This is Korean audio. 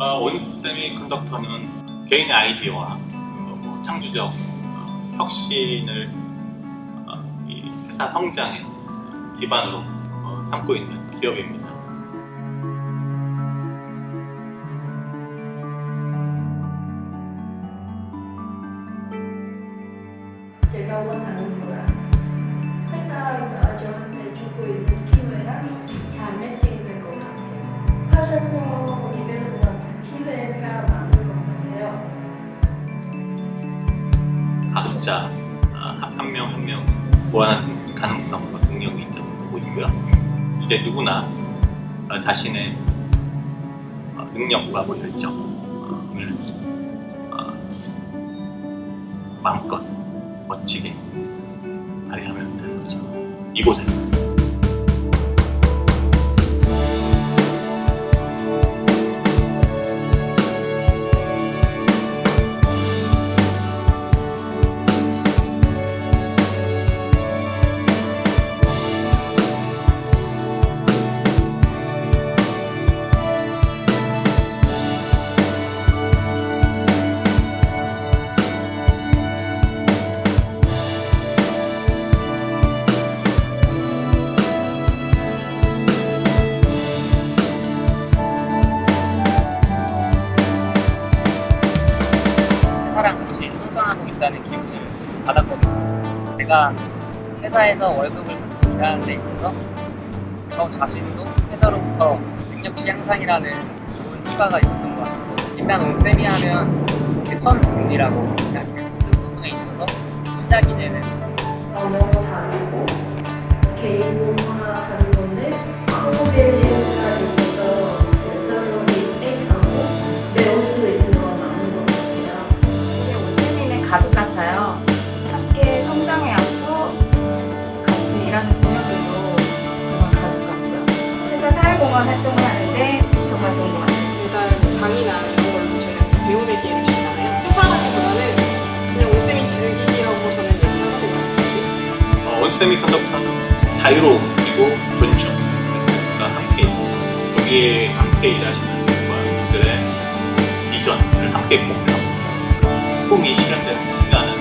어, 온스테미 컨덕터는 개인의 아이디어와 어, 뭐 창조적 어, 혁신을 어, 이 회사 성장의 기반으로 어, 삼고 있는 기업입니다. 제가 원하는 각자 아, 한명 한명 무한한 가능성과 능력이 있다고 보고 있고요. 이제 누구나 어, 자신의 어, 능력과 뭐 열정을 어, 마음껏 멋지게 발휘하면 되는 거죠. 이곳에서. 있다는 기분을 받았거든요. 제가 회사에서 월급을 받고 일하는 데 있어서 저 자신도 회사로부터 능력치 향상이라는 좋은 휴가가 있었던 것 같아요. 일단 온쌤이 하면 턴 금리라고 그냥 모든 부분에 있어서 시작이 되는 언어 다르고 사회공헌 활동을 하는데 정말 좋은 것 같아요. 일단 강의나 이런 걸로 저희는 배움의 기회를 주잖아요. 회사라기보다는 그냥 온쌤이 즐기기라고 저는 얘기하거든요. 어, 온세미 컨덕터는 자유로움 그리고 존중 가 함께 있습니다. 여기에 함께 일하시는 분들의 비전을 함께 공유하고 꿈이 실현되는